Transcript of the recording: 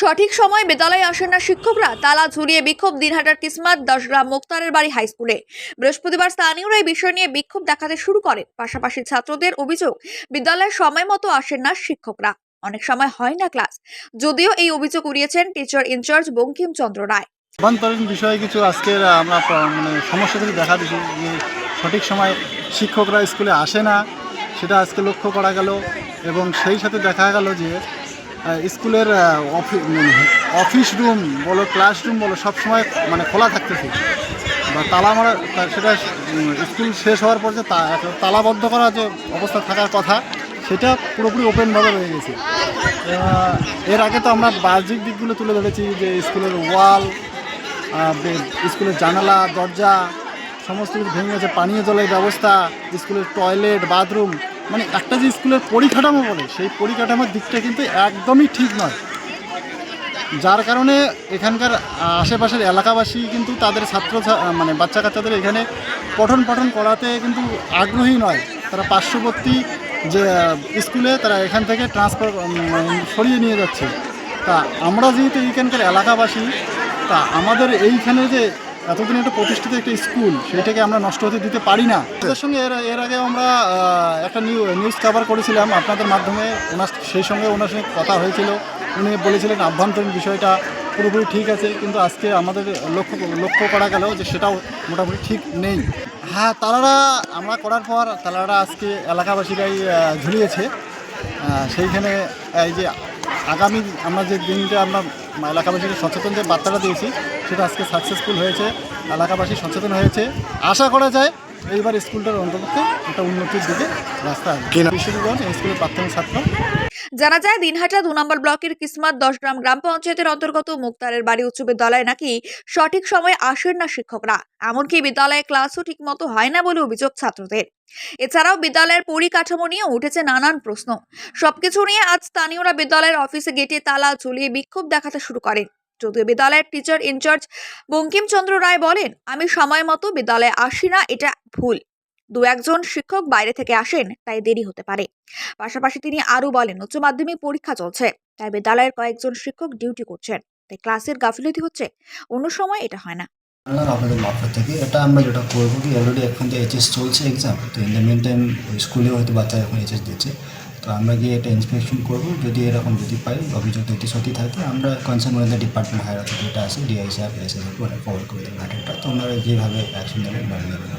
সঠিক সময় বিদ্যালয়ে আসেন না শিক্ষকরা। তালা ঝুলিয়ে বিক্ষোভ, দিনহাটার কিসমাত, দশগ্রাম মুক্তারের বাড়ি হাই স্কুলে। বৃহস্পতিবার স্থানীয়রা এই বিষয় নিয়ে বিক্ষোভ দেখাতে শুরু করেন। পাশাপাশি ছাত্রদের অভিযোগ, বিদ্যালয়ে সময় মতো আসেন না শিক্ষকরা। অনেক সময় হয় না ক্লাস। যদিও এই অভিযোগ উড়িয়েছেন টিচার ইনচার্জ বঙ্কিমচন্দ্র রায়। অভ্যন্তরীণ বিষয়ে কিছু আজকের আমরা মানে সমস্যা থেকে দেখা দিচ্ছি যে সঠিক সময় শিক্ষকরা স্কুলে আসে না। সেটা আজকে লক্ষ্য করা গেল এবং সেই সাথে দেখা গেল যে স্কুলের মানে অফিস রুম বলো ক্লাসরুম বলো, সবসময় মানে খোলা থাকতেছে। বা তালা মারা সেটা স্কুল শেষ হওয়ার পর যে তালাবদ্ধ করা যে অবস্থা থাকার কথা, সেটা পুরোপুরি ওপেনভাবে রয়ে গেছে। এর আগে তো আমরা বাহ্যিক দিকগুলো তুলে ধরেছি, যে স্কুলের ওয়াল স্কুলের জানালা, দরজা, সমস্ত কিছু ভেঙে গেছে, পানীয় জলের ব্যবস্থা, স্কুলের টয়লেট বাথরুম মানে একটা যে স্কুলের পরিকাঠামো বলে, সেই পরিকাঠামোর দিকটা কিন্তু একদমই ঠিক নয়। যার কারণে এখানকার আশেপাশের এলাকাবাসী কিন্তু তাদের ছাত্র মানে বাচ্চা কাচ্চাদের এখানে পঠন পাঠন করাতে কিন্তু আগ্রহী নয়। তারা পার্শ্ববর্তী যে স্কুলে তারা এখান থেকে ট্রান্সফার সরিয়ে নিয়ে যাচ্ছে। তা আমরা যেহেতু এইখানকার এলাকাবাসী, তা আমাদের এইখানে যে এতদিন একটা প্রতিষ্ঠিত একটা স্কুল, সেইটাকে আমরা নষ্ট হতে দিতে পারি না। তাদের সঙ্গে এর এর আগে আমরা একটা নিউ নিউজ কভার করেছিলাম আপনাদের মাধ্যমে। ওনার, সেই সঙ্গে ওনার সঙ্গে কথা হয়েছিল। উনি বলেছিলেন আভ্যন্তরীণ বিষয়টা পুরোপুরি ঠিক আছে, কিন্তু আজকে আমাদের লক্ষ্য লক্ষ্য করা গেল যে সেটাও মোটামুটি ঠিক নেই। হ্যাঁ তালারা, আমরা করার পর তালারা আজকে এলাকাবাসীরাই ঝুলিয়েছে। সেইখানে এই যে আগামী আমরা যে দিনটা আমরা এলাকাবাসীকে সচেতন যে বার্তাটা দিয়েছি সেটা আজকে সাকসেসফুল হয়েছে এলাকাবাসী সচেতন হয়েছে। আশা করা যায় এইবার স্কুলটার অন্তর্ভুক্ত একটা উন্নতির দিকে রাস্তা আসবে। এই স্কুলের প্রাথমিক ছাত্র। জানা যায়, দিনহাটা দু নম্বর ব্লকের কিসমাত দশগ্রাম গ্রাম পঞ্চায়েতের অন্তর্গত মুক্তারের বাড়ি উচ্চ বিদ্যালয়ে নাকি সঠিক সময়ে আসেন না শিক্ষকরা। এমনকি বিদ্যালয়ে ক্লাসও ঠিক মতো হয় না বলে অভিযোগ ছাত্রদের। এছাড়াও বিদ্যালয়ের পরিকাঠামো নিয়ে উঠেছে নানান প্রশ্ন। সবকিছু নিয়ে আজ স্থানীয়রা বিদ্যালয়ের অফিসে গেটে তালা ঝুলিয়ে বিক্ষোভ দেখাতে শুরু করেন। যদিও বিদ্যালয়ের টিচার ইনচার্জ বঙ্কিমচন্দ্র রায় বলেন, আমি সময় মতো বিদ্যালয়ে আসি না, এটা ভুল। দু একজন শিক্ষক বাইরে থেকে আসেন, তাই দেরি হতে পারে পাশাপাশি তিনি আরও বলেন, উচ্চ মাধ্যমিক পরীক্ষা চলছে, তাই বিদ্যালয়ের কয়েকজন শিক্ষক ডিউটি করছেন, তাই ক্লাসের গাফিলতি হচ্ছে, অন্য সময় এটা হয় না আপনাদের মারফত থেকে এটা আমরা যেটা করব কি অলরেডি এখন যে এইচএস চলছে এক্সাম তো ইন দ্য মেন টাইম স্কুলে হয়তো বাচ্চা এখন এইচএস দিচ্ছে, তো আমরা গিয়ে এটা ইন্সপেকশন করব, যদি এরকম যদি পাই অভিযোগ যদি সত্যি থাকে, আমরা কনসার্ন ওদের ডিপার্টমেন্ট হায়ার অথরিটি আছে ডিআই সাহেব এস এস ওরা কভার করে দেবেন তো ওনারা যেভাবে অ্যাকশন নেবেন ওনারা নেবেন।